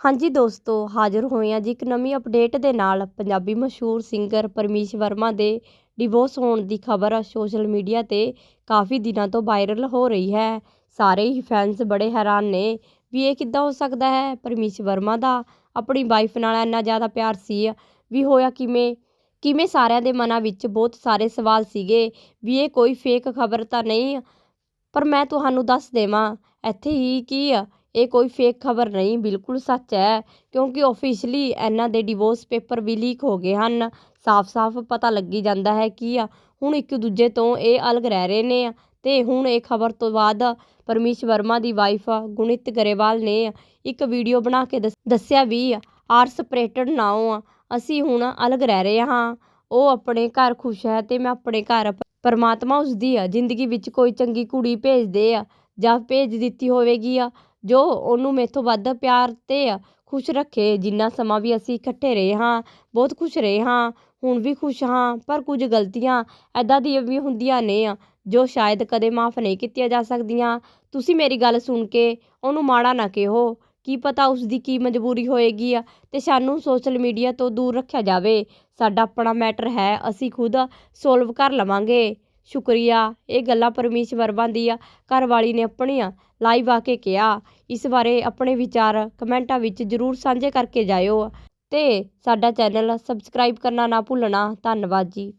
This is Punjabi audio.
ਹਾਂਜੀ ਦੋਸਤੋ, ਹਾਜ਼ਰ ਹੋਏ ਹਾਂ ਜੀ ਇੱਕ ਨਵੀਂ ਅਪਡੇਟ ਦੇ ਨਾਲ। ਪੰਜਾਬੀ ਮਸ਼ਹੂਰ ਸਿੰਗਰ ਪਰਮੀਸ਼ ਵਰਮਾ ਦੇ ਡਿਵੋਰਸ ਹੋਣ ਦੀ ਖਬਰ ਸੋਸ਼ਲ ਮੀਡੀਆ ਤੇ ਕਾਫੀ ਦਿਨਾਂ ਤੋਂ ਵਾਇਰਲ ਹੋ ਰਹੀ ਹੈ। ਸਾਰੇ ਹੀ ਫੈਨਸ ਬੜੇ ਹੈਰਾਨ ਨੇ ਵੀ ਇਹ ਕਿੱਦਾਂ ਹੋ ਸਕਦਾ ਹੈ? ਪਰਮੀਸ਼ ਵਰਮਾ ਦਾ ਆਪਣੀ ਵਾਈਫ ਨਾਲ ਇੰਨਾ ਜ਼ਿਆਦਾ ਪਿਆਰ ਸੀ ਵੀ ਹੋਇਆ ਕਿਵੇਂ? ਕਿਵੇਂ ਸਾਰਿਆਂ ਦੇ ਮਨਾਂ ਵਿੱਚ ਬਹੁਤ ਸਾਰੇ ਸਵਾਲ ਸੀਗੇ ਵੀ ਇਹ ਕੋਈ ਫੇਕ ਖਬਰ ਤਾਂ ਨਹੀਂ? ਪਰ ਮੈਂ ਤੁਹਾਨੂੰ ਦੱਸ ਦੇਵਾਂ, ਇੱਥੇ ਹੀ ਕੀ ਇਹ ਕੋਈ ਫੇਕ ਖਬਰ ਨਹੀਂ, ਬਿਲਕੁਲ ਸੱਚ ਹੈ, ਕਿਉਂਕਿ ਆਫੀਸ਼ੀਅਲੀ ਇਹਨਾਂ ਦੇ ਡਿਵੋਰਸ ਪੇਪਰ ਵੀ ਲੀਕ ਹੋ ਗਏ ਹਨ। ਸਾਫ਼-ਸਾਫ਼ ਪਤਾ ਲੱਗੀ ਜਾਂਦਾ ਹੈ ਕੀ ਆ ਹੁਣ ਇੱਕ ਦੂਜੇ ਤੋਂ ਇਹ ਅਲੱਗ ਰਹਿ ਰਹੇ ਨੇ ਤੇ ਹੁਣ ਇਹ ਖਬਰ ਤੋਂ ਬਾਅਦ ਪਰਮੀਸ਼ ਵਰਮਾ ਦੀ ਵਾਈਫ ਗੁਣਿਤ ਗਰੇਵਾਲ ਨੇ ਇੱਕ ਵੀਡੀਓ ਬਣਾ ਕੇ ਦੱਸਿਆ ਵੀ ਆਰ ਸਪਰੇਟਡ ਨਾਓ ਅਸੀਂ ਹੁਣ ਅਲੱਗ ਰਹਿ ਰਹੇ ਹਾਂ। ਉਹ ਆਪਣੇ ਘਰ ਖੁਸ਼ ਹੈ ਤੇ ਮੈਂ ਆਪਣੇ ਘਰ ਪਰਮਾਤਮਾ ਉਸਦੀ ਜ਼ਿੰਦਗੀ ਵਿੱਚ ਕੋਈ ਚੰਗੀ ਕੁੜੀ ਭੇਜ ਦੇ ਆ ਜਾਂ ਭੇਜ ਦਿੱਤੀ ਹੋਵੇਗੀ ਆ ਜੋ ਉਹਨੂੰ ਮੇਥੋਂ ਵੱਧ ਪਿਆਰ ਅਤੇ ਖੁਸ਼ ਰੱਖੇ, ਜਿੰਨਾ ਸਮਾਂ ਵੀ ਅਸੀਂ ਇਕੱਠੇ ਰਹੇ ਹਾਂ, ਬਹੁਤ ਖੁਸ਼ ਰਹੇ ਹਾਂ, ਹੁਣ ਵੀ ਖੁਸ਼ ਹਾਂ, ਪਰ ਕੁਝ ਗਲਤੀਆਂ ਇੱਦਾਂ ਦੀਆਂ ਵੀ ਹੁੰਦੀਆਂ ਨੇ, ਜੋ ਸ਼ਾਇਦ ਕਦੇ ਮਾਫ ਨਹੀਂ ਕੀਤੀਆਂ ਜਾ ਸਕਦੀਆਂ। ਤੁਸੀਂ ਮੇਰੀ ਗੱਲ ਸੁਣ ਕੇ ਉਹਨੂੰ ਮਾੜਾ ਨਾ ਕਿਹੋ। ਕੀ ਪਤਾ ਉਸਦੀ ਕੀ ਮਜਬੂਰੀ ਹੋਏਗੀ ਆ ਅਤੇ ਸਾਨੂੰ ਸੋਸ਼ਲ ਮੀਡੀਆ ਤੋਂ ਦੂਰ ਰੱਖਿਆ ਜਾਵੇ। ਸਾਡਾ ਆਪਣਾ ਮੈਟਰ ਹੈ, ਅਸੀਂ ਖੁਦ ਸੋਲਵ ਕਰ ਲਵਾਂਗੇ। ਸ਼ੁਕਰੀਆ, ਇਹ ਗੱਲਾਂ ਪਰਮੀਸ਼ ਵਰਮਾ ਦੀ ਘਰ ਵਾਲੀ ਨੇ ਆਪਣੀਆਂ ਲਾਈਵ ਆ ਕੇ ਕਿਹਾ। ਇਸ ਬਾਰੇ ਆਪਣੇ ਵਿਚਾਰ ਕਮੈਂਟਾਂ ਵਿੱਚ ਜ਼ਰੂਰ ਸਾਂਝੇ ਕਰਕੇ ਜਾਇਓ ਤੇ ਸਾਡਾ ਚੈਨਲ ਸਬਸਕ੍ਰਾਈਬ ਕਰਨਾ ਨਾ ਭੁੱਲਣਾ। ਧੰਨਵਾਦ ਜੀ।